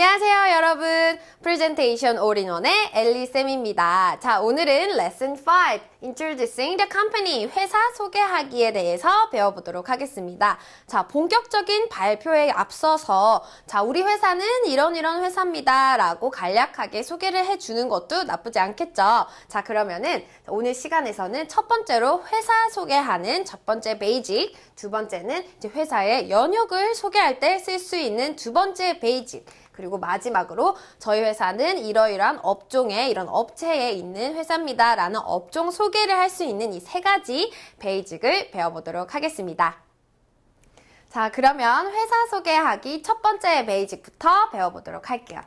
안녕하세요, 여러분. 프레젠테이션 올인원의 엘리쌤입니다. 자, 오늘은 레슨 5, Introducing the Company, 회사 소개하기에 대해서 배워보도록 하겠습니다. 자, 본격적인 발표에 앞서서, 자, 우리 회사는 이런 이런 회사입니다. 라고 간략하게 소개를 해주는 것도 나쁘지 않겠죠. 자, 그러면은 오늘 시간에서는 첫 번째로 회사 소개하는 첫 번째 베이직, 두 번째는 이제 회사의 연역을 소개할 때 쓸 수 있는 두 번째 베이직, 그리고 마지막으로 저희 회사는 이러이러한 업종에 이런 업체에 있는 회사입니다. 라는 업종 소개를 할 수 있는 이 세 가지 베이직을 배워보도록 하겠습니다. 자, 그러면 회사 소개하기 첫 번째 베이직부터 배워보도록 할게요.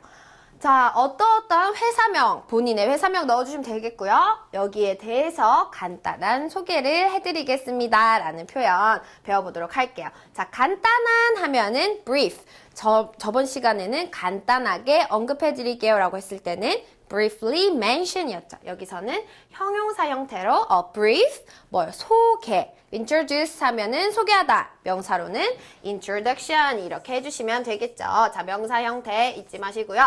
자, 어떠어떠한 회사명, 본인의 회사명 넣어주시면 되겠고요. 여기에 대해서 간단한 소개를 해드리겠습니다. 라는 표현 배워보도록 할게요. 자, 간단한 하면은 brief. 저, 저번 시간에는 간단하게 언급해드릴게요. 라고 했을 때는 briefly mention이었죠. 여기서는 형용사 형태로 a brief, 뭘, 소개. introduce 하면은 소개하다. 명사로는 introduction 이렇게 해주시면 되겠죠. 자, 명사 형태 잊지 마시고요.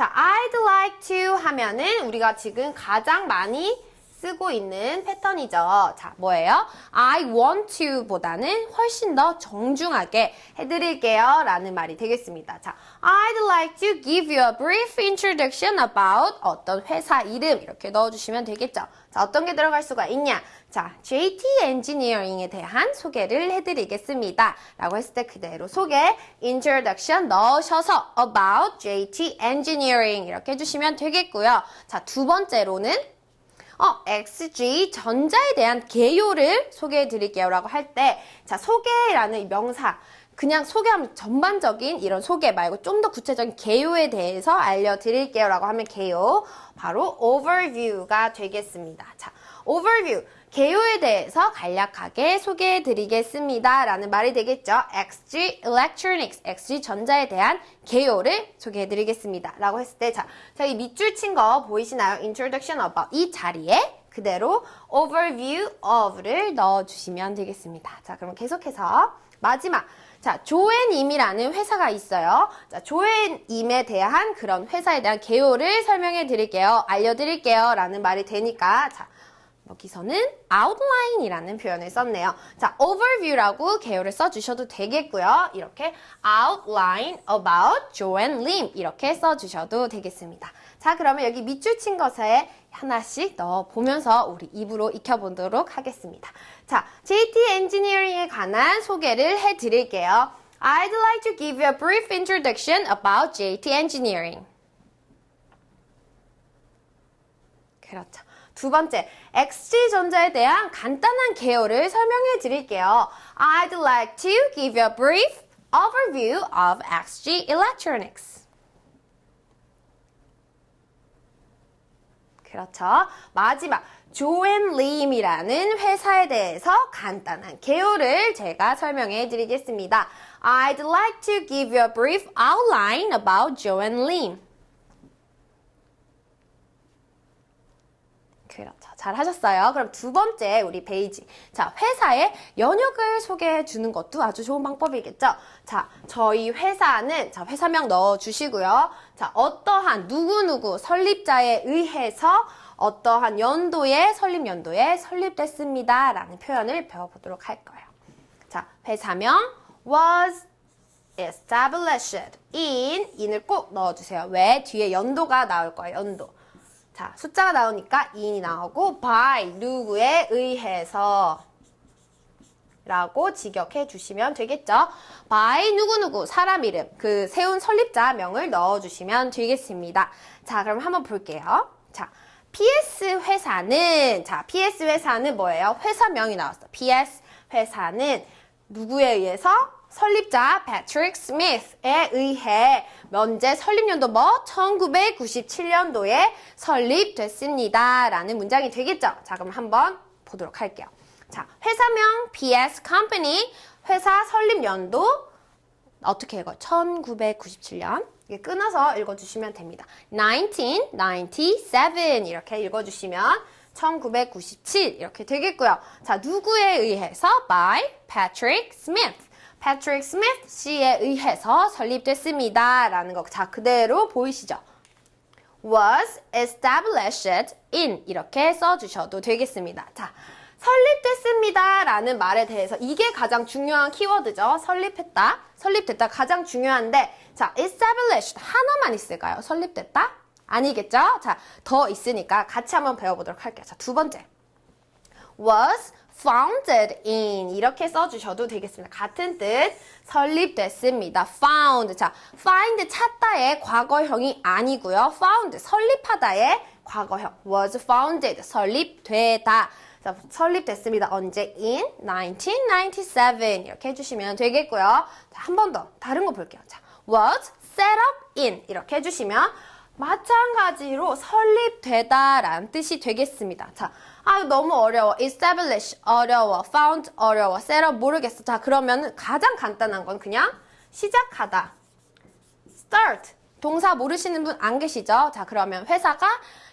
자, I'd like to 하면은 우리가 지금 가장 많이 쓰고 있는 패턴이죠. 자, 뭐예요? I want to 보다는 훨씬 더 정중하게 해드릴게요. 라는 말이 되겠습니다. 자, I'd like to give you a brief introduction about 어떤 회사 이름 이렇게 넣어주시면 되겠죠. 자, 어떤 게 들어갈 수가 있냐? 자, JT 엔지니어링에 대한 소개를 해드리겠습니다. 라고 했을 때 그대로 소개, introduction 넣으셔서 about JT engineering 이렇게 해주시면 되겠고요. 자, 두 번째로는 어, XG 전자에 대한 개요를 소개해 드릴게요. 라고 할 때, 자, 소개라는 이 명사. 그냥 소개하면 전반적인 이런 소개 말고 좀 더 구체적인 개요에 대해서 알려드릴게요. 라고 하면 개요. 바로 overview가 되겠습니다. 자, overview. 개요에 대해서 간략하게 소개해 드리겠습니다. 라는 말이 되겠죠. XG Electronics, XG 전자에 대한 개요를 소개해 드리겠습니다. 라고 했을 때, 자, 저기 밑줄 친 거 보이시나요? Introduction about 이 자리에 그대로 overview of를 넣어주시면 되겠습니다. 자, 그럼 계속해서 마지막. 자, 조앤임이라는 회사가 있어요. 자, 조앤임에 대한 그런 회사에 대한 개요를 설명해 드릴게요. 알려드릴게요. 라는 말이 되니까, 자, 여기서는 outline이라는 표현을 썼네요. 자, overview라고 개요를 써주셔도 되겠고요. 이렇게 outline about Joanne Lim 이렇게 써주셔도 되겠습니다. 자, 그러면 여기 밑줄 친 것에 하나씩 넣어 보면서 우리 입으로 익혀보도록 하겠습니다. 자, JT 엔지니어링에 관한 소개를 해드릴게요. I'd like to give you a brief introduction about JT Engineering. 그렇죠. 두 번째, XG전자에 대한 간단한 개요를 설명해 드릴게요. I'd like to give you a brief overview of XG Electronics. 그렇죠. 마지막, 조앤 림이라는 회사에 대해서 간단한 개요를 제가 설명해 드리겠습니다. I'd like to give you a brief outline about Joanne Lim. 그렇죠. 잘 하셨어요. 그럼 두 번째 우리 베이지. 자, 회사의 연역을 소개해 주는 것도 아주 좋은 방법이겠죠. 자, 저희 회사는 자, 회사명 넣어 주시고요. 자, 어떠한 누구누구 설립자에 의해서 어떠한 연도에 설립 연도에 설립됐습니다. 라는 표현을 배워 보도록 할 거예요. 자, 회사명 was established in in을 꼭 넣어주세요. 왜? 뒤에 연도가 나올 거예요. 연도. 자, 숫자가 나오니까 in이 나오고 by 누구에 의해서 라고 직역해 주시면 되겠죠. by 누구누구 사람 이름 그 세운 설립자 명을 넣어 주시면 되겠습니다. 자, 그럼 한번 볼게요. 자, PS 회사는 자, PS 회사는 뭐예요? 회사명이 나왔어. PS 회사는 누구에 의해서 설립자 패트릭 스미스에 의해 면제 설립연도 뭐 1997년도에 설립됐습니다. 라는 문장이 되겠죠. 자, 그럼 한번 보도록 할게요. 자, 회사명 PS Company 회사 설립 연도 어떻게 읽어? 1997년. 이게 끊어서 읽어주시면 됩니다. 1997 이렇게 읽어주시면 1997 이렇게 되겠고요. 자, 누구에 의해서? by Patrick Smith. 패트릭 스미스 씨에 의해서 설립됐습니다. 라는 거. 자, 그대로 보이시죠? was established in 이렇게 써주셔도 되겠습니다. 자, 설립됐습니다. 라는 말에 대해서 이게 가장 중요한 키워드죠. 설립했다. 설립됐다. 가장 중요한데, 자, established 하나만 있을까요? 설립됐다? 아니겠죠? 자, 더 있으니까 같이 한번 배워보도록 할게요. 자, 두 번째. was founded in 이렇게 써주셔도 되겠습니다. 같은 뜻 설립됐습니다. found 자 find 찾다의 과거형이 아니고요. found 설립하다의 과거형 was founded 설립되다 자, 설립됐습니다. 언제? in 1997 이렇게 해주시면 되겠고요. 자, 한번 더 다른 거 볼게요. 자, was set up in 이렇게 해주시면 마찬가지로 설립되다라는 뜻이 되겠습니다. 자, 아 너무 어려워. establish 어려워. found 어려워. set up 모르겠어. 자, 그러면 가장 간단한 건 그냥 시작하다. start 동사 모르시는 분 안 계시죠? 자, 그러면 회사가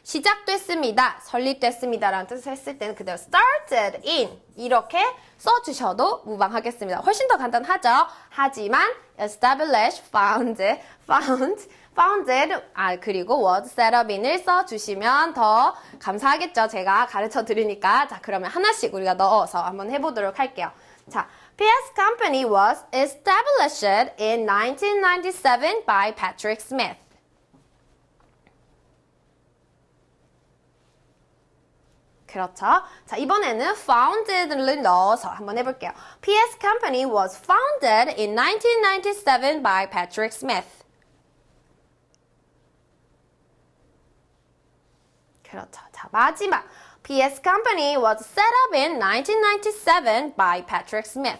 시작됐습니다. 설립됐습니다라는 뜻을 했을 때는 그대로 started in 이렇게 써 주셔도 무방하겠습니다. 훨씬 더 간단하죠? 하지만 establish, found, found, founded, 아, 그리고 was set up in을 써 주시면 더 감사하겠죠? 제가 가르쳐 드리니까. 자, 그러면 하나씩 우리가 넣어서 한번 해보도록 할게요. 자, PS Company was established in 1997 by Patrick Smith. 그렇죠. 자, 이번에는 founded를 넣어서 한번 해볼게요. PS Company was founded in 1997 by Patrick Smith. 그렇죠. 자, 마지막. PS Company was set up in 1997 by Patrick Smith.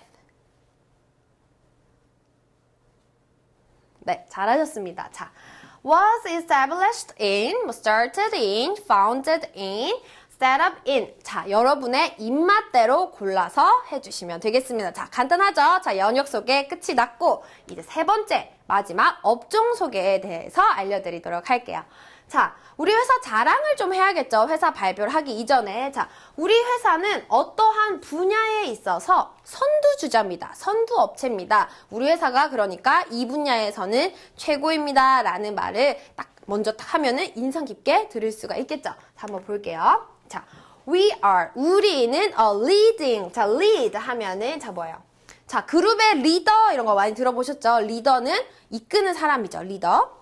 네, 잘하셨습니다. 자, was established in, 뭐 started in, founded in, set up in. 자, 여러분의 입맛대로 골라서 해주시면 되겠습니다. 자, 간단하죠? 자, 연역 소개 끝이 났고, 이제 세 번째, 마지막 업종 소개에 대해서 알려드리도록 할게요. 자, 우리 회사 자랑을 좀 해야겠죠. 회사 발표를 하기 이전에. 자, 우리 회사는 어떠한 분야에 있어서 선두주자입니다. 선두업체입니다. 우리 회사가 그러니까 이 분야에서는 최고입니다. 라는 말을 딱 먼저 딱 하면은 인상 깊게 들을 수가 있겠죠. 자, 한번 볼게요. 자, we are. 우리는 a leading. 자, lead 하면은 자, 뭐예요? 자, 그룹의 리더 이런 거 많이 들어보셨죠? 리더는 이끄는 사람이죠. 리더.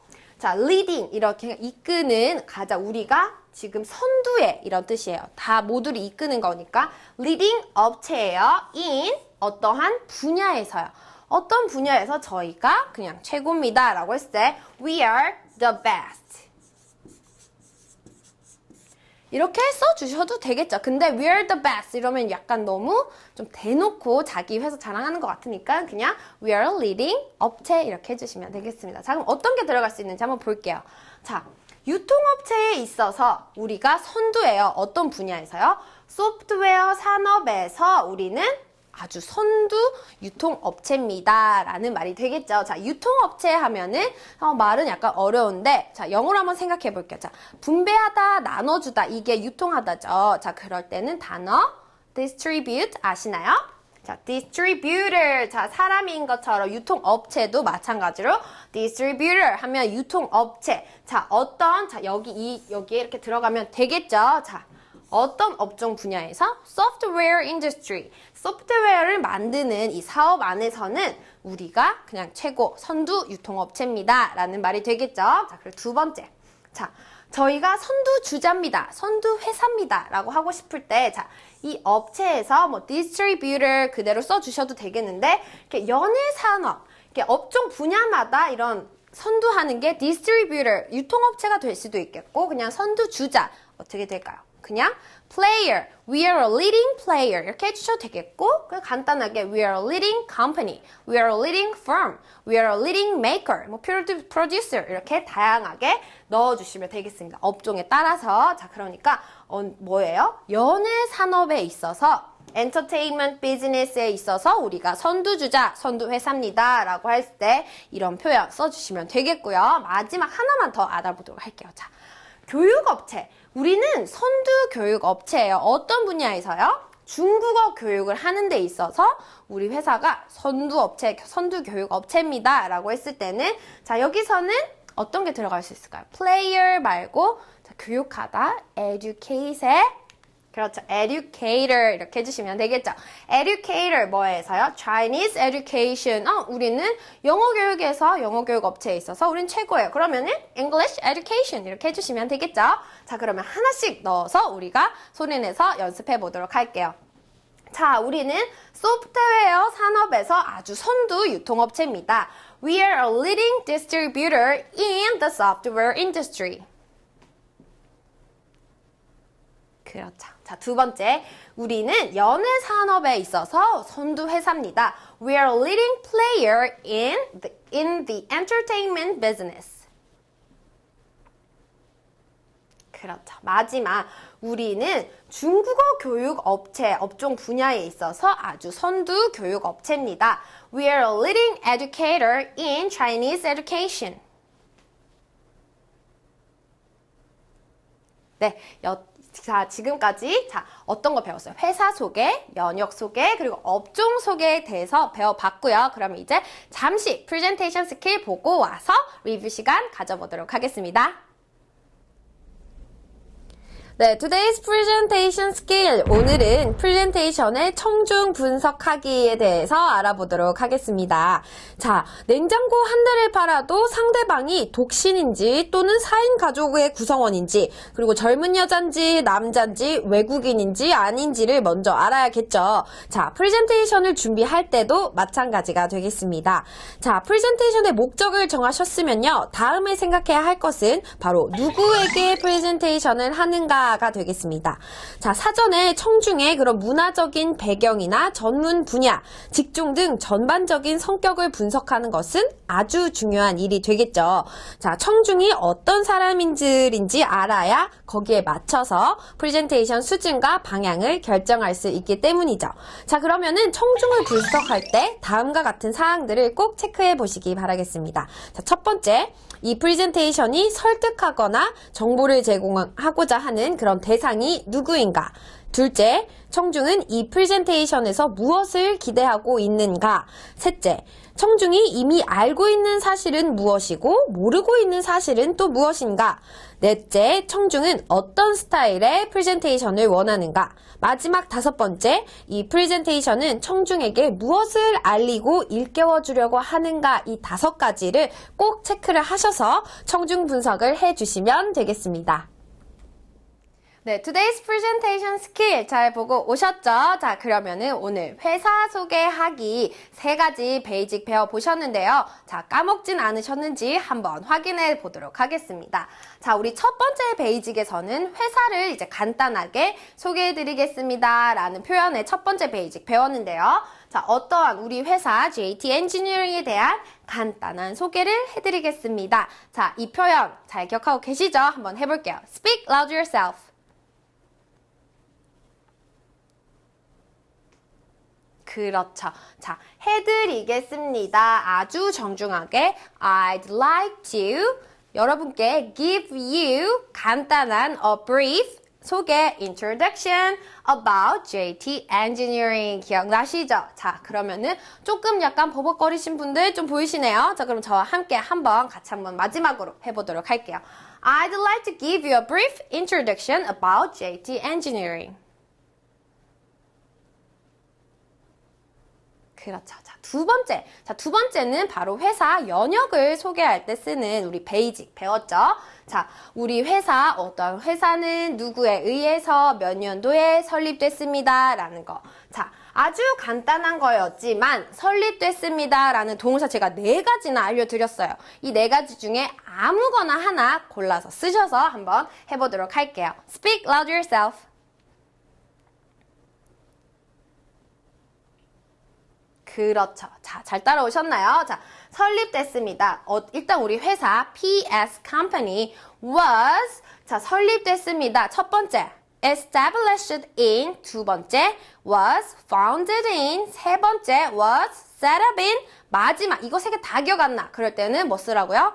자, leading 이렇게 이끄는 가자 우리가 지금 선두에 이런 뜻이에요. 다 모두를 이끄는 거니까 leading 업체예요. in 어떠한 분야에서요. 어떤 분야에서 저희가 그냥 최고입니다라고 했을 때 we are the best. 이렇게 써 주셔도 되겠죠. 근데 we're the best 이러면 약간 너무 좀 대놓고 자기 회사 자랑하는 것 같으니까 그냥 we're leading 업체 이렇게 해주시면 되겠습니다. 자, 그럼 어떤 게 들어갈 수 있는지 한번 볼게요. 자, 유통업체에 있어서 우리가 선두예요. 어떤 분야에서요? 소프트웨어 산업에서 우리는 아주 선두 유통업체입니다. 라는 말이 되겠죠. 자, 유통업체 하면은, 어, 말은 약간 어려운데, 자, 영어로 한번 생각해 볼게요. 자, 분배하다, 나눠주다, 이게 유통하다죠. 자, 그럴 때는 단어, distribute 아시나요? 자, distributor. 자, 사람인 것처럼 유통업체도 마찬가지로 distributor 하면 유통업체. 자, 어떤, 자, 여기, 이, 여기에 이렇게 들어가면 되겠죠. 자, 어떤 업종 분야에서 software industry, 소프트웨어를 만드는 이 사업 안에서는 우리가 그냥 최고 선두 유통업체입니다. 라는 말이 되겠죠. 자, 그리고 두 번째. 자, 저희가 선두 주자입니다. 선두 회사입니다. 라고 하고 싶을 때, 자, 이 업체에서 뭐 distributor 그대로 써주셔도 되겠는데, 이렇게 연예 산업, 이렇게 업종 분야마다 이런 선두하는 게 distributor, 유통업체가 될 수도 있겠고, 그냥 선두 주자, 어떻게 될까요? 그냥 player, we are a leading player 이렇게 해주셔도 되겠고 그냥 간단하게 we are a leading company, we are a leading firm, we are a leading maker, 뭐 produ- producer 이렇게 다양하게 넣어주시면 되겠습니다. 업종에 따라서 자 그러니까 어, 뭐예요? 연예 산업에 있어서 엔터테인먼트 비즈니스에 있어서 우리가 선두주자, 선두회사입니다. 라고 했을 때 이런 표현 써주시면 되겠고요. 마지막 하나만 더 알아보도록 할게요. 자, 교육업체. 우리는 선두 교육 업체예요. 어떤 분야에서요? 중국어 교육을 하는 데 있어서 우리 회사가 선두 업체, 선두 교육 업체입니다. 라고 했을 때는 자, 여기서는 어떤 게 들어갈 수 있을까요? player 말고 자, 교육하다, educate에 그렇죠. educator 이렇게 해주시면 되겠죠. educator 뭐에서요? Chinese education. 어, 우리는 영어 교육에서 영어 교육 업체에 있어서 우린 최고예요. 그러면은 English education 이렇게 해주시면 되겠죠. 자, 그러면 하나씩 넣어서 우리가 소리내서 연습해 보도록 할게요. 자, 우리는 소프트웨어 산업에서 아주 선두 유통업체입니다. We are a leading distributor in the software industry. 그렇죠. 자, 두 번째. 우리는 연애 산업에 있어서 선두 회사입니다. We are a leading player in the, in the entertainment business. 그렇죠. 마지막. 우리는 중국어 교육 업체, 업종 분야에 있어서 아주 선두 교육 업체입니다. We are a leading educator in Chinese education. 네, 여, 자, 지금까지 자, 어떤 거 배웠어요? 회사 소개, 연역 소개, 그리고 업종 소개에 대해서 배워봤고요. 그러면 이제 잠시 프레젠테이션 스킬 보고 와서 리뷰 시간 가져보도록 하겠습니다. 네, today's presentation skill. 오늘은 프레젠테이션의 청중 분석하기에 대해서 알아보도록 하겠습니다. 자, 냉장고 한 대를 팔아도 상대방이 독신인지 또는 4인 가족의 구성원인지 그리고 젊은 여잔지 남잔지 외국인인지 아닌지를 먼저 알아야겠죠. 자, 프레젠테이션을 준비할 때도 마찬가지가 되겠습니다. 자, 프레젠테이션의 목적을 정하셨으면요. 다음에 생각해야 할 것은 바로 누구에게 프레젠테이션을 하는가 가 되겠습니다. 자, 사전에 청중의 그런 문화적인 배경이나 전문 분야, 직종 등 전반적인 성격을 분석하는 것은 아주 중요한 일이 되겠죠. 자, 청중이 어떤 사람인지 알아야 거기에 맞춰서 프레젠테이션 수준과 방향을 결정할 수 있기 때문이죠. 자, 그러면은 청중을 분석할 때 다음과 같은 사항들을 꼭 체크해 보시기 바라겠습니다. 자, 첫 번째, 이 프레젠테이션이 설득하거나 정보를 제공하고자 하는 그런 대상이 누구인가? 둘째, 청중은 이 프레젠테이션에서 무엇을 기대하고 있는가? 셋째, 청중이 이미 알고 있는 사실은 무엇이고 모르고 있는 사실은 또 무엇인가? 넷째, 청중은 어떤 스타일의 프레젠테이션을 원하는가? 마지막 다섯 번째, 이 프레젠테이션은 청중에게 무엇을 알리고 일깨워 주려고 하는가? 이 다섯 가지를 꼭 체크를 하셔서 청중 분석을 해 주시면 되겠습니다. 네, today's presentation skill 잘 보고 오셨죠? 자, 그러면은 오늘 회사 소개하기 세 가지 베이직 배워 보셨는데요. 자, 까먹진 않으셨는지 한번 확인해 보도록 하겠습니다. 자, 우리 첫 번째 베이직에서는 회사를 이제 간단하게 소개해 드리겠습니다. 라는 표현의 첫 번째 베이직 배웠는데요. 자, 어떠한 우리 회사 JT 엔지니어링에 대한 간단한 소개를 해드리겠습니다. 자, 이 표현 잘 기억하고 계시죠? 한번 해볼게요. Speak loud yourself. 그렇죠. 자, 해드리겠습니다. 아주 정중하게 I'd like to 여러분께 give you 간단한 a brief 소개 introduction about JT Engineering 기억나시죠? 자, 그러면은 조금 약간 버벅거리신 분들 좀 보이시네요. 자, 그럼 저와 함께 한번 같이 한번 마지막으로 해보도록 할게요. I'd like to give you a brief introduction about JT Engineering. 그렇죠. 자, 두 번째. 자, 두 번째는 바로 회사 연역을 소개할 때 쓰는 우리 베이직 배웠죠? 자, 우리 회사, 어떤 회사는 누구에 의해서 몇 년도에 설립됐습니다. 라는 거. 자, 아주 간단한 거였지만 설립됐습니다. 라는 동사 제가 네 가지나 알려드렸어요. 이 네 가지 중에 아무거나 하나 골라서 쓰셔서 한번 해보도록 할게요. Speak loud yourself. 그렇죠. 자, 잘 따라오셨나요? 자, 설립됐습니다. 어, 일단 우리 회사 PS Company was 자, 설립됐습니다. 첫 번째 established in 두 번째 was founded in 세 번째 was set up in 마지막 이거 세 개 다 기억 안 나. 그럴 때는 뭐 쓰라고요?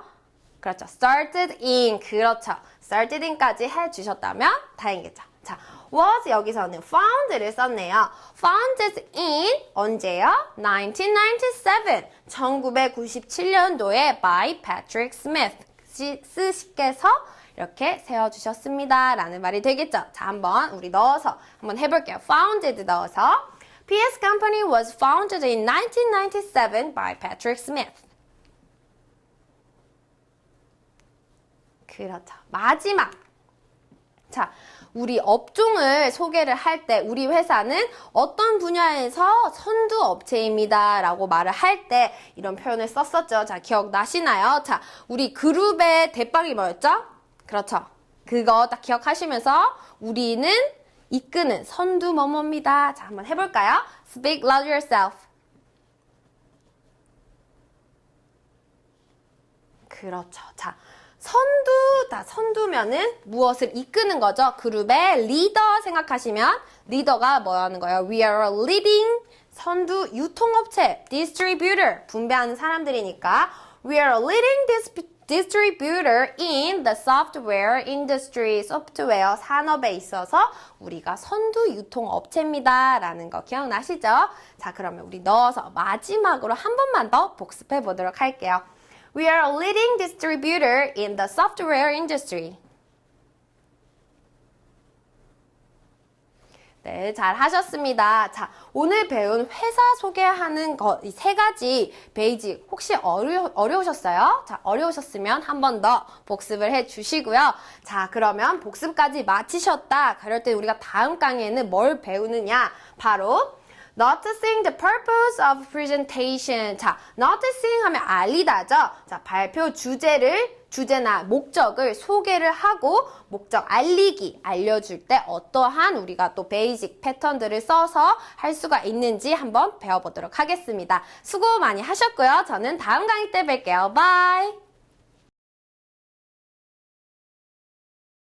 그렇죠. started in 그렇죠. started in까지 해 주셨다면 다행이겠죠. 자, was 여기서는 found를 썼네요. founded in 언제요? 1997. 1997년도에 by Patrick Smith. 스시께서 이렇게 세워주셨습니다. 라는 말이 되겠죠. 자, 한번 우리 넣어서 한번 해볼게요. founded 넣어서 PS Company was founded in 1997 by Patrick Smith. 그렇죠. 마지막. 자, 우리 업종을 소개를 할 때 우리 회사는 어떤 분야에서 선두 업체입니다. 라고 말을 할 때 이런 표현을 썼었죠. 자, 기억나시나요? 자, 우리 그룹의 대빵이 뭐였죠? 그렇죠. 그거 딱 기억하시면서 우리는 이끄는 선두 뭐뭐입니다. 자, 한번 해볼까요? Speak loud yourself. 그렇죠. 자, 선두다. 선두면은 무엇을 이끄는 거죠? 그룹의 리더 생각하시면 리더가 뭐 하는 거예요? We are leading 선두 유통업체, distributor 분배하는 사람들이니까 We are leading dis- distributor in the software industry. 소프트웨어 산업에 있어서 우리가 선두 유통업체입니다. 라는 거 기억나시죠? 자, 그러면 우리 넣어서 마지막으로 한 번만 더 복습해 보도록 할게요. We are a leading distributor in the software industry. 네, 잘 하셨습니다. 자, 오늘 배운 회사 소개하는 것, 이 세 가지 베이직 혹시 어려, 어려우셨어요? 자, 어려우셨으면 한 번 더 복습을 해 주시고요. 자, 그러면 복습까지 마치셨다. 그럴 때 우리가 다음 강의에는 뭘 배우느냐? 바로 Noticing the purpose of presentation. 자, noticing 하면 알리다죠. 자, 발표 주제를 주제나 목적을 소개를 하고 목적 알리기 알려줄 때 어떠한 우리가 또 베이직 패턴들을 써서 할 수가 있는지 한번 배워보도록 하겠습니다. 수고 많이 하셨고요. 저는 다음 강의 때 뵐게요. 바이.